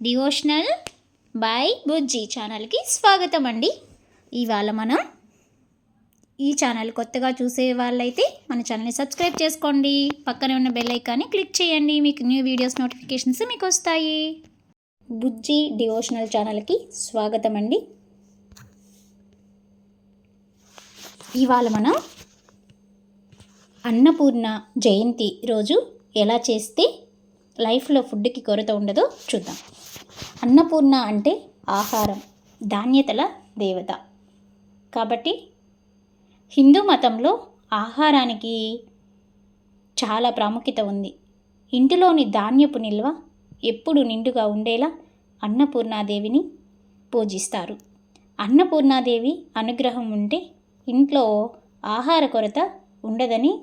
Devotional by బుజ్జి ఛానల్కి స్వాగతం అండి ఇవాళ మనం ఈ ఛానల్ కొత్తగా చూసే వాళ్ళైతే మన ఛానల్ని సబ్స్క్రైబ్ చేసుకోండి. పక్కనే ఉన్న బెల్ ఐకాన్ని క్లిక్ చేయండి. మీకు న్యూ వీడియోస్ నోటిఫికేషన్స్ మీకు వస్తాయి. బుజ్జి డివోషనల్ ఛానల్కి స్వాగతం అండి ఇవాళ మనం అన్నపూర్ణ జయంతి రోజు ఎలా చేస్తే లైఫ్లో ఫుడ్కి కొరత ఉండదో చూద్దాం. అన్నపూర్ణ అంటే ఆహారం ధాన్యతల దేవత. కాబట్టి హిందూ మతంలో ఆహారానికి చాలా ప్రాముఖ్యత ఉంది. ఇంటిలోని ధాన్యపు నిల్వ ఎప్పుడు నిండుగా ఉండేలా అన్నపూర్ణాదేవిని పూజిస్తారు. అన్నపూర్ణాదేవి అనుగ్రహం ఉంటే ఇంట్లో ఆహార కొరత ఉండదని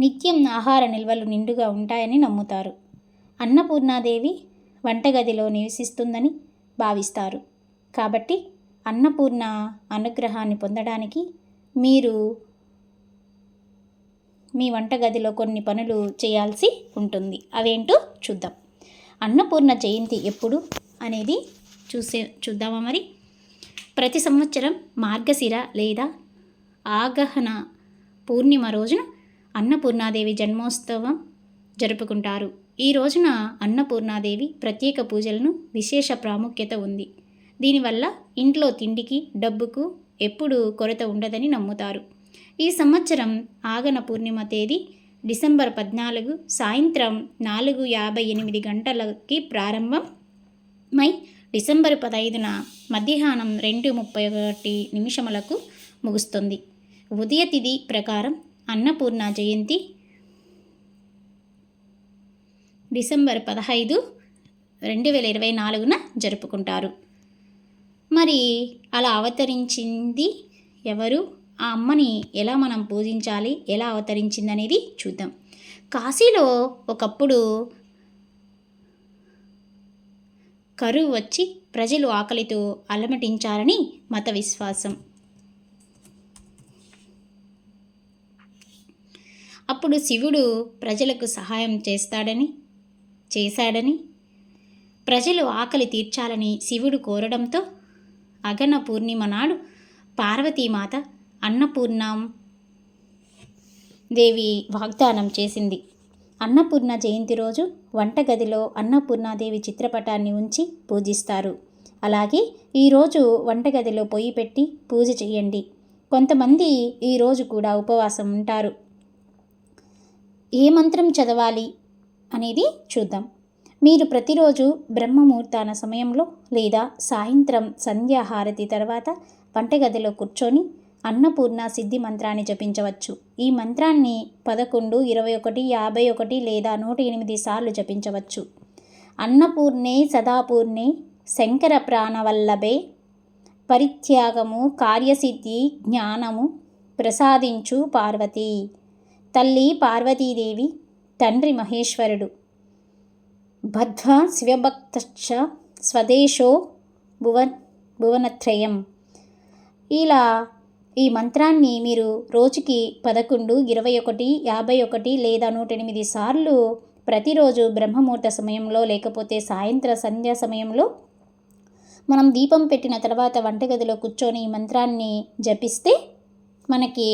నిత్యం ఆహార నిల్వలు నిండుగా ఉంటాయని నమ్ముతారు. అన్నపూర్ణాదేవి వంటగదిలో నివసిస్తుందని భావిస్తారు. కాబట్టి అన్నపూర్ణ అనుగ్రహాన్ని పొందడానికి మీరు మీ వంటగదిలో కొన్ని పనులు చేయాల్సి ఉంటుంది. అవేంటో చూద్దాం. అన్నపూర్ణ జయంతి ఎప్పుడు అనేది చూసే చూద్దామా మరి? ప్రతి సంవత్సరం మార్గశిర లేదా ఆగహన పూర్ణిమ రోజున అన్నపూర్ణాదేవి జన్మోత్సవం జరుపుకుంటారు. ఈ రోజున అన్నపూర్ణాదేవి ప్రత్యేక పూజలను విశేష ప్రాముఖ్యత ఉంది. దీనివల్ల ఇంట్లో తిండికి డబ్బుకు ఎప్పుడూ కొరత ఉండదని నమ్ముతారు. ఈ సంవత్సరం ఆగన పూర్ణిమ తేదీ డిసెంబర్ పద్నాలుగు సాయంత్రం నాలుగు యాభై ఎనిమిది గంటలకి ప్రారంభం. మై డిసెంబర్ పదహైదున మధ్యాహ్నం రెండు ముప్పై ఒకటి నిమిషములకు ముగుస్తుంది. ఉదయ తిథి ప్రకారం అన్నపూర్ణ జయంతి డిసెంబర్ పదహైదు రెండు వేల ఇరవై నాలుగున జరుపుకుంటారు. మరి అలా అవతరించింది ఎవరు? ఆ అమ్మని ఎలా మనం పూజించాలి? ఎలా అవతరించింది అనేది చూద్దాం. కాశీలో ఒకప్పుడు కరువు వచ్చి ప్రజలు ఆకలితో అలమటించారని మత విశ్వాసం. అప్పుడు శివుడు ప్రజలకు సహాయం చేస్తాడని చేశాడని? ప్రజలు ఆకలి తీర్చాలని శివుడు కోరడంతో అగన పూర్ణిమ నాడు పార్వతీమాత అన్నపూర్ణం దేవి వాగ్దానం చేసింది. అన్నపూర్ణ జయంతి రోజు వంటగదిలో అన్నపూర్ణాదేవి చిత్రపటాన్ని ఉంచి పూజిస్తారు. అలాగే ఈరోజు వంటగదిలో పొయ్యి పెట్టి పూజ చేయండి. కొంతమంది ఈరోజు కూడా ఉపవాసం ఉంటారు. ఏ మంత్రం చదవాలి? అనేది చూద్దాం. మీరు ప్రతిరోజు బ్రహ్మముహూర్తాన సమయంలో లేదా సాయంత్రం సంధ్యాహారతి తర్వాత వంటగదిలో కూర్చొని అన్నపూర్ణ సిద్ధి మంత్రాన్ని జపించవచ్చు. ఈ మంత్రాన్ని పదకొండు ఇరవై ఒకటి యాభై ఒకటి లేదా నూట ఎనిమిది సార్లు జపించవచ్చు. అన్నపూర్ణే సదాపూర్ణే శంకర ప్రాణవల్లభే పరిత్యాగము కార్యసిద్ధి జ్ఞానము ప్రసాదించు పార్వతి. తల్లి పార్వతీదేవి తండ్రి మహేశ్వరుడు. బద్ధ్వ శివభక్తశ్చ స్వదేశో భువన్ భువనత్రయం. ఇలా ఈ మంత్రాన్ని మీరు రోజుకి పదకొండు ఇరవై ఒకటి యాభై ఒకటి లేదా నూట ఎనిమిది సార్లు ప్రతిరోజు బ్రహ్మముహూర్త సమయంలో లేకపోతే సాయంత్ర సంధ్యా సమయంలో మనం దీపం పెట్టిన తర్వాత వంటగదిలో కూర్చొని ఈ మంత్రాన్ని జపిస్తే మనకి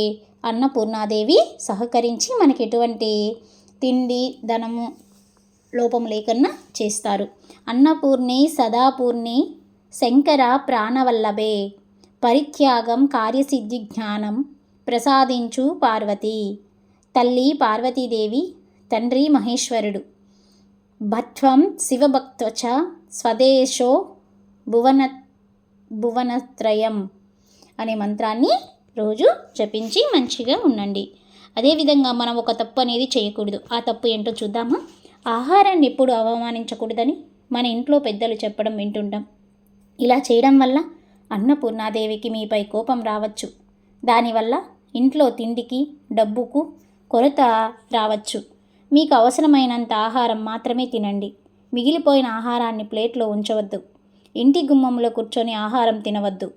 అన్నపూర్ణాదేవి సహకరించి మనకి ఎటువంటి తిండి ధనము లోపం లేకుండా చేస్తారు. అన్నపూర్ణి సదాపూర్ణి శంకర ప్రాణవల్లభే. పరిత్యాగం కార్యసిద్ధి జ్ఞానం ప్రసాదించు పార్వతి. తల్లి పార్వతీదేవి తండ్రి మహేశ్వరుడు. భత్వం శివభక్తచ స్వదేశో భువన భువనత్రయం అనే మంత్రాన్ని రోజు జపించి మంచిగా ఉండండి. అదేవిధంగా మనం ఒక తప్పు అనేది చేయకూడదు. ఆ తప్పు ఏంటో చూద్దామా? ఆహారాన్ని ఎప్పుడు అవమానించకూడదని మన ఇంట్లో పెద్దలు చెప్పడం వింటుంటాం. ఇలా చేయడం వల్ల అన్నపూర్ణాదేవికి మీపై కోపం రావచ్చు. దానివల్ల ఇంట్లో తిండికి డబ్బుకు కొరత రావచ్చు. మీకు అవసరమైనంత ఆహారం మాత్రమే తినండి. మిగిలిపోయిన ఆహారాన్ని ప్లేట్లో ఉంచవద్దు. ఇంటి గుమ్మంలో కూర్చొని ఆహారం తినవద్దు.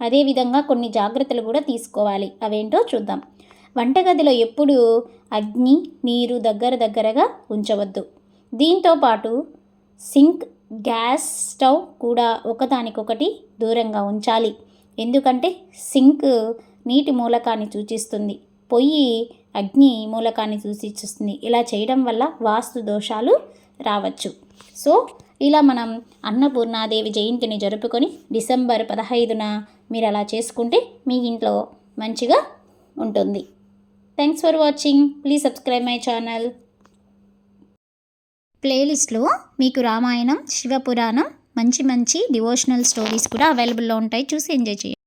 అదేవిధంగా కొన్ని జాగ్రత్తలు కూడా తీసుకోవాలి. అవేంటో చూద్దాం. వంటగదిలో ఎప్పుడూ అగ్ని నీరు దగ్గర దగ్గరగా ఉంచవద్దు. దీంతో పాటు సింక్ గ్యాస్ స్టవ్ కూడా ఒకదానికొకటి దూరంగా ఉంచాలి. ఎందుకంటే సింక్ నీటి మూలకాన్ని సూచిస్తుంది. పొయ్యి అగ్ని మూలకాన్ని సూచిస్తుంది. ఇలా చేయడం వల్ల వాస్తు దోషాలు రావచ్చు. సో ఇలా మనం అన్నపూర్ణాదేవి జయంతిని జరుపుకొని డిసెంబర్ పదహైదున మీరు అలా చేసుకుంటే మీ ఇంట్లో మంచిగా ఉంటుంది. Thanks for watching please subscribe my channel ప్లేలిస్ట్లో మీకు రామాయణం శివపురాణం మంచి మంచి డివోషనల్ స్టోరీస్ కూడా అవైలబుల్లో ఉంటాయి. చూసి ఎంజాయ్ చేయండి.